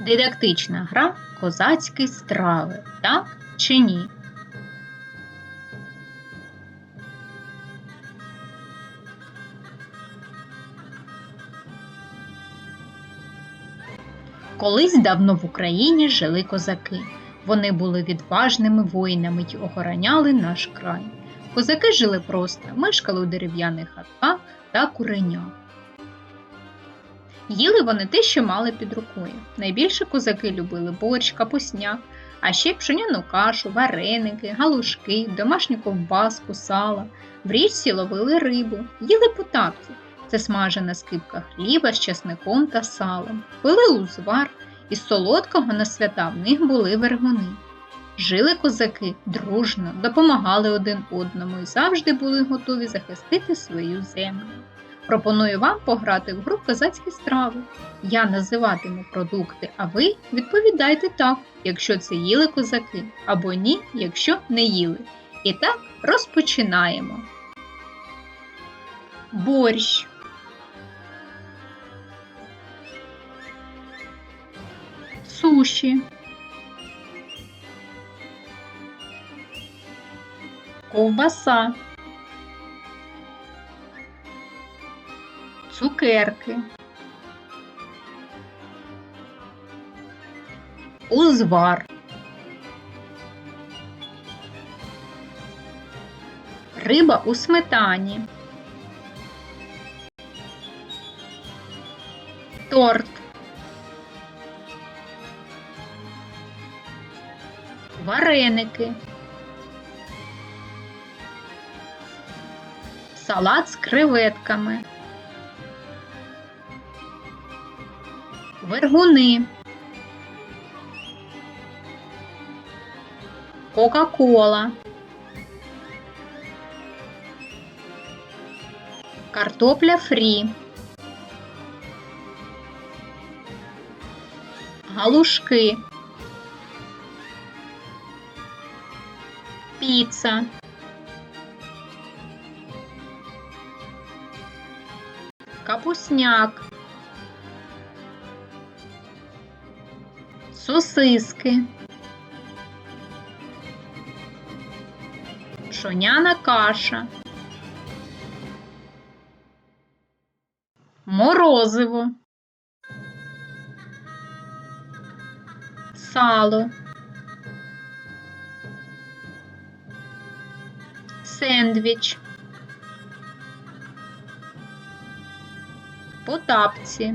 Дидактична гра козацькі страви, так чи ні? Колись давно в Україні жили козаки. Вони були відважними воїнами й охороняли наш край. Козаки жили просто, мешкали у дерев'яних хатках та куренях. Їли вони те, що мали під рукою. Найбільше козаки любили борщ, капусняк, а ще пшеняну кашу, вареники, галушки, домашню ковбаску, сала. В річці ловили рибу, їли потапці. Це смажена скипка хліба з часником та салом. Пили узвар, із солодкого на свята в них були вергуни. Жили козаки дружно, допомагали один одному і завжди були готові захистити свою землю. Пропоную вам пограти в гру козацькі страви. Я називатиму продукти, а ви відповідайте так, якщо це їли козаки, або ні, якщо не їли. І так розпочинаємо. Борщ. Суші. Ковбаса. Цукерки. Узвар. Риба у сметані. Торт. Вареники. Салат з креветками. Вергуни. Кока-кола. Картопля фрі. Галушки. Піца. Капусняк. Сосиски. Пшоняна каша. Морозиво. Сало. Сендвіч. Потапці.